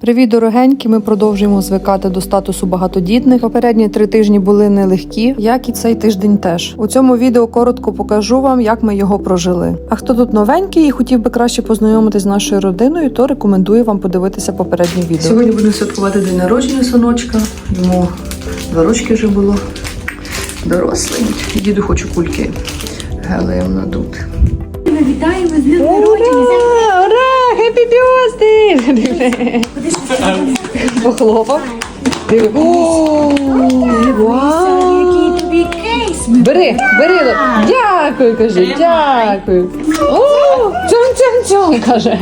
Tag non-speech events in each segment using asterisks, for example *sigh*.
Привіт, дорогенькі! Ми продовжуємо звикати до статусу багатодітних. Попередні три тижні були нелегкі, як і цей тиждень теж. У цьому відео коротко покажу вам, як ми його прожили. А хто тут новенький і хотів би краще познайомитись з нашою родиною, то рекомендую вам подивитися попереднє відео. Сьогодні будемо святкувати день народження синочка. Йому два рочки вже було дорослий. Діду хочу кульки гелеєм надути. Ми вітаємо з днем народження. Ура! Happy birthday! Похлопав. Вау! Бери, бери. Дякую, каже, дякую. О, цьом, цьом, цьом, каже.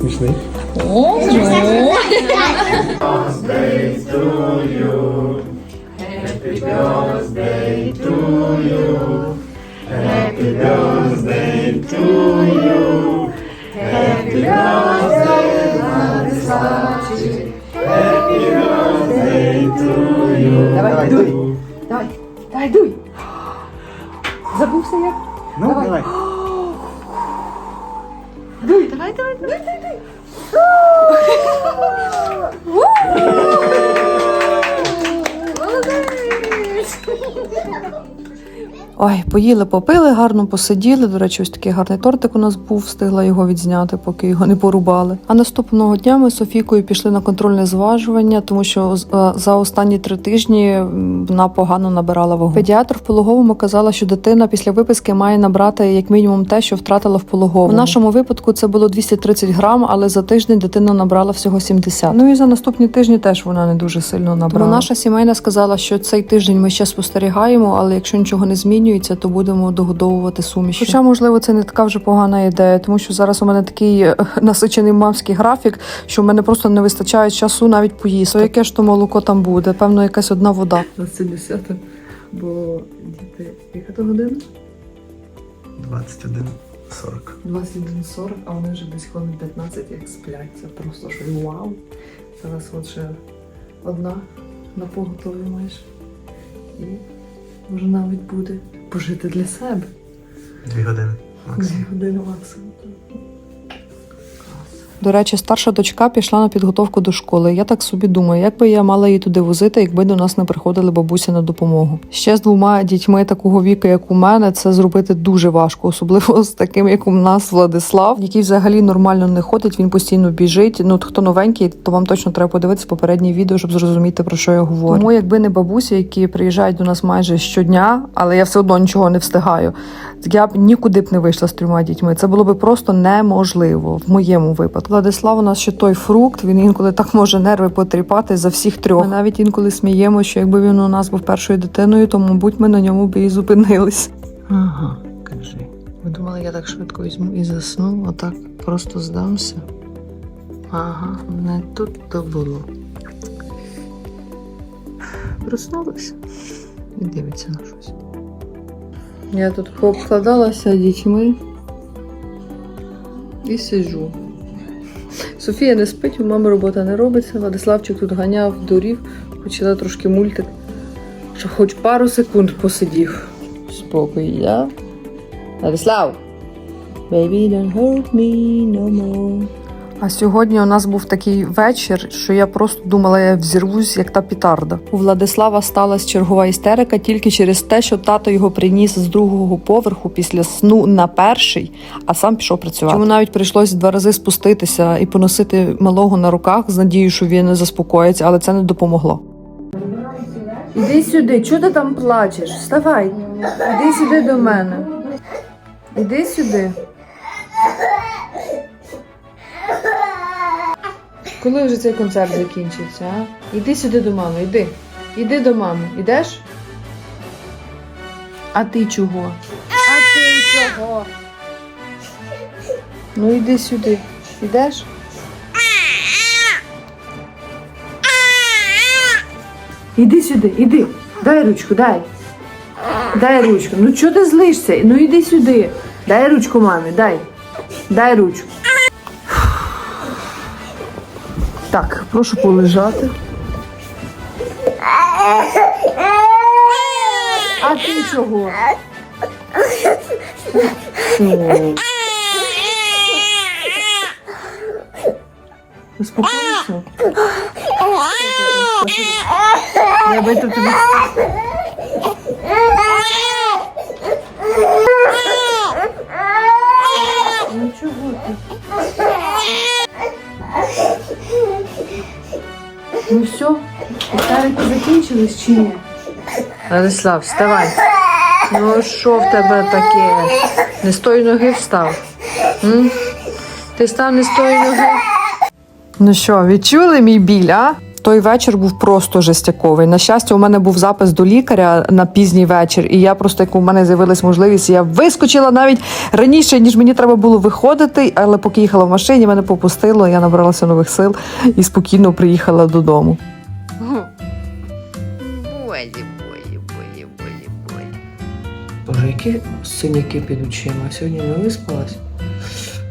Смішний. Давай, дуй. Давай, давай, дуй. Забувся як? Ну, давай. Дуй, давай, давай, давай, давай. *laughs* Ой, поїли, попили, гарно посиділи. До речі, ось такий гарний тортик у нас був, встигла його відзняти, поки його не порубали. А наступного дня ми з Софійкою пішли на контрольне зважування, тому що е, за останні три тижні вона погано набирала вагу. Педіатр в пологовому казала, що дитина після виписки має набрати як мінімум те, що втратила в пологовому. В нашому випадку це було 230 грам, але за тиждень дитина набрала всього 70. Ну і за наступні тижні теж вона не дуже сильно набрала. Тому наша сімейна сказала, що цей тиждень ми ще спостерігаємо, але якщо нічого не змінюється, то будемо догодовувати суміші. Хоча, можливо, це не така вже погана ідея, тому що зараз у мене такий е, *laughs* насичений мамський графік, що в мене просто не вистачає часу навіть поїсти. То яке ж то молоко там буде? Певно, якась одна вода. Це 10, бо діти яка то година? 21.40. 21.40, а вони вже десь хвилин 15 як сплять. Це просто ж вау. Зараз от ще одна на поготові майже. І може навіть буде пожити для себе. Дві години. Дві години максимум. До речі, старша дочка пішла на підготовку до школи. Я так собі думаю, як би я мала її туди возити, якби до нас не приходили бабусі на допомогу. Ще з двома дітьми такого віку, як у мене, це зробити дуже важко, особливо з таким, як у нас Владислав, який взагалі нормально не ходить. Він постійно біжить. Ну хто новенький, то вам точно треба подивитися попереднє відео, щоб зрозуміти про що я говорю. Тому якби не бабусі, які приїжджають до нас майже щодня, але я все одно нічого не встигаю. Я б нікуди б не вийшла з трьома дітьми. Це було б просто неможливо в моєму випадку. Владислав у нас ще той фрукт. Він інколи так може нерви потріпати за всіх трьох. Ми навіть інколи сміємо, що якби він у нас був першою дитиною, то мабуть ми на ньому б і зупинились. Ага, кажи. Ви думали, я так швидко візьму і засну, отак просто здамся. Ага, не тут то було. Проснулася і дивиться на щось. Я тут пообкладалася дітьми і сиджу. Софія не спить, у мами робота не робиться. Владиславчик тут ганяв, дурів, почала трошки мультик, що хоч пару секунд посидів. Спокій, я. Владислав! Baby, don't hurt me no more. А сьогодні у нас був такий вечір, що я просто думала, я взірвусь, як та пітарда. У Владислава сталася чергова істерика тільки через те, що тато його приніс з другого поверху після сну на перший, а сам пішов працювати. Йому навіть прийшлось два рази спуститися і поносити малого на руках з надією, що він заспокоїться, але це не допомогло. Іди сюди, чого ти там плачеш? Вставай, іди сюди до мене. Іди сюди. Коли вже цей концерт закінчиться, а? Іди сюди до мами, іди. Іди до мами. Ідеш? А ти чого? А ти чого? Ну іди сюди. Ідеш? Іди сюди, іди. Дай ручку, дай. Дай ручку. Ну чого ти злишся? Ну іди сюди. Дай ручку мамі, дай. Дай ручку. Так, прошу полежати. А ти чого? Успокойся. Я витру тобі. Ну все, Старики закінчились чи ні? Владислав, вставай. Ну що в тебе таке? Не з тої ноги встав. М? Ти став не з тої ноги. Ну що, відчули мій біль, а? Той вечір був просто жестяковий. На щастя, у мене був запис до лікаря на пізній вечір, і я просто, як у мене з'явилась можливість, я вискочила навіть раніше, ніж мені треба було виходити. Але поки їхала в машині, мене попустило, я набралася нових сил і спокійно приїхала додому. Бої, бої, бої, бої, бої. Боже, які синяки під очима. Сьогодні не виспалась.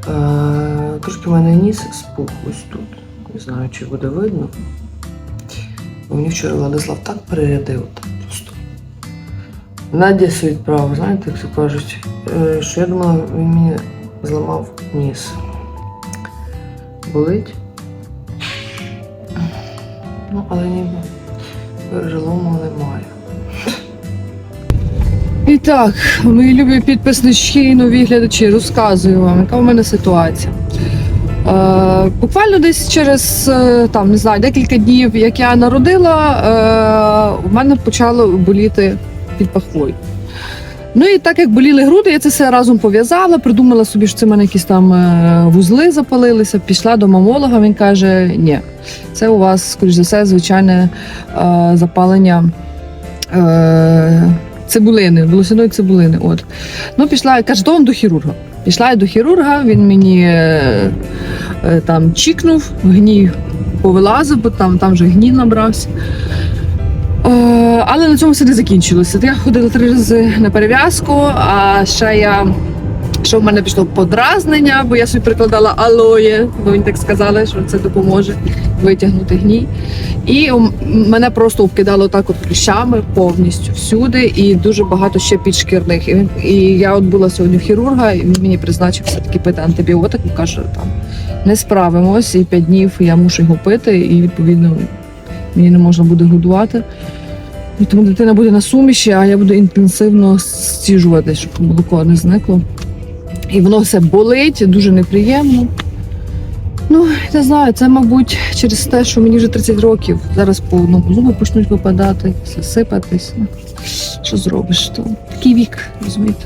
Е, трошки в мене ніс спух ось тут. Не знаю, чи буде видно. Мені вчора Владислав так перерядив, просто. Надіс відправив, знаєте, як це кажуть, е, що я думала, він мені зламав ніс. Болить. Ну, але ніби перелому немає. І так, мої любі підписнички і нові глядачі, розказую вам, яка в мене ситуація. Е, буквально десь через е, там, не знаю, декілька днів, як я народила, е, в мене почало боліти під пахвою. Ну і так як боліли груди, я це все разом пов'язала, придумала собі, що це в мене якісь там е, вузли запалилися, пішла до мамолога, він каже: ні, це у вас, скоріш за все, звичайне е, запалення. Е, цибулини, волосяної цибулини. От. Ну, пішла, каже, то вам до хірурга. Пішла я до хірурга, він мені е, е, там чікнув, гній повилазив, бо там, там вже гній набрався. Е, але на цьому все не закінчилося. Я ходила три рази на перев'язку, а ще я. Що в мене пішло подразнення, бо я собі прикладала алоє, бо він так сказали, що це допоможе витягнути гній. І мене просто вкидало так от кліщами повністю всюди, і дуже багато ще підшкірних. І, і я от була сьогодні в хірурга, і він мені призначив все-таки пити антибіотик. Він каже, там не справимось, і п'ять днів я мушу його пити, і відповідно мені не можна буде годувати. І тому дитина буде на суміші, а я буду інтенсивно стіжувати, щоб молоко не зникло. І воно все болить, дуже неприємно. Ну, не знаю, це, мабуть, через те, що мені вже 30 років. Зараз по одному зуби почнуть випадати, все сипатись. Ну, що зробиш? То такий вік, розумієте.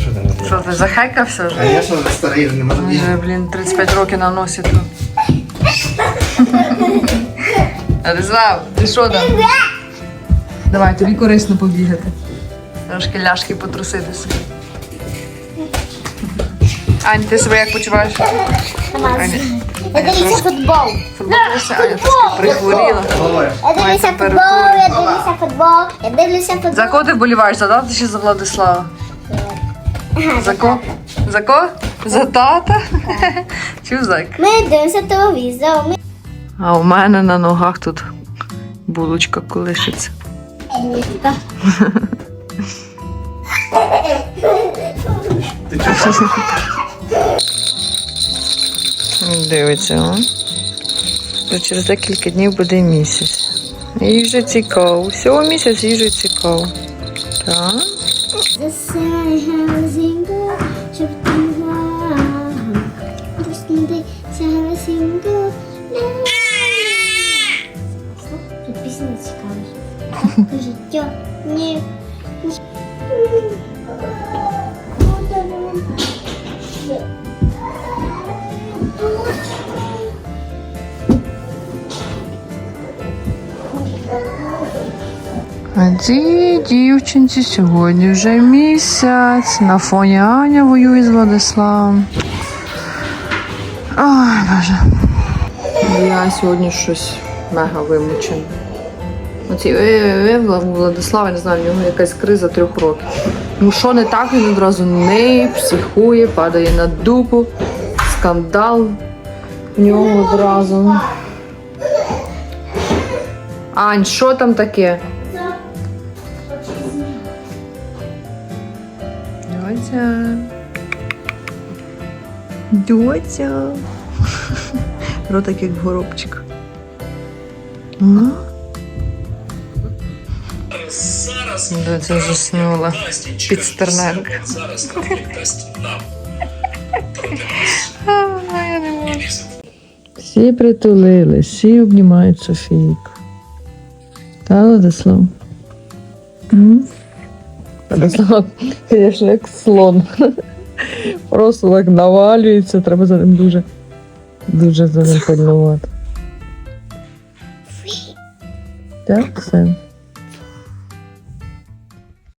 Що ти робиш? Що ти захекався вже? А я що вже старий, вже не можу. Вже, блін, 35 років на носі тут. Ризав, ти що там? Давай, тобі корисно побігати. Трошки ляшки потрусити Ань, ти себе як почуваєш? Аня, Я дивлюся футбол. футбол дивишся? Аня трошки прихворіла. Я дивлюся футбол, я дивлюся футбол, я дивлюся футбол. За кого ти вболіваєш? За тата чи за Владислава? За кого? За кого? За тата? *laughs* Чув зайк? Ми дивимося телевізор. Ми... А у мене на ногах тут булочка колишиться. Ти чого? *laughs* Дивиться, о. Вже через декілька днів буде місяць. Їй вже цікаво. Всього місяць їй вже цікаво. Так. Засяяла щоб *laughs* А цій дівчинці сьогодні вже місяць. На фоні Аня воює з Владиславом. Ой, Боже. Я сьогодні щось мега вимучена. Оці е, Владислава, не знаю, в нього якась криза трьох років. Ну що не так, він одразу не психує, падає на дупу, скандал в нього одразу. Ань, що там таке? Дьотя. Дьотя. *laughs* Ротик як горобчик. Доця заснула під стерненка. Всі притулили, всі обнімають Софійку. Та, Владислав? Владислав, звісно, як слон. Просто так навалюється, треба за ним дуже, дуже за ним пильнувати. Так, все.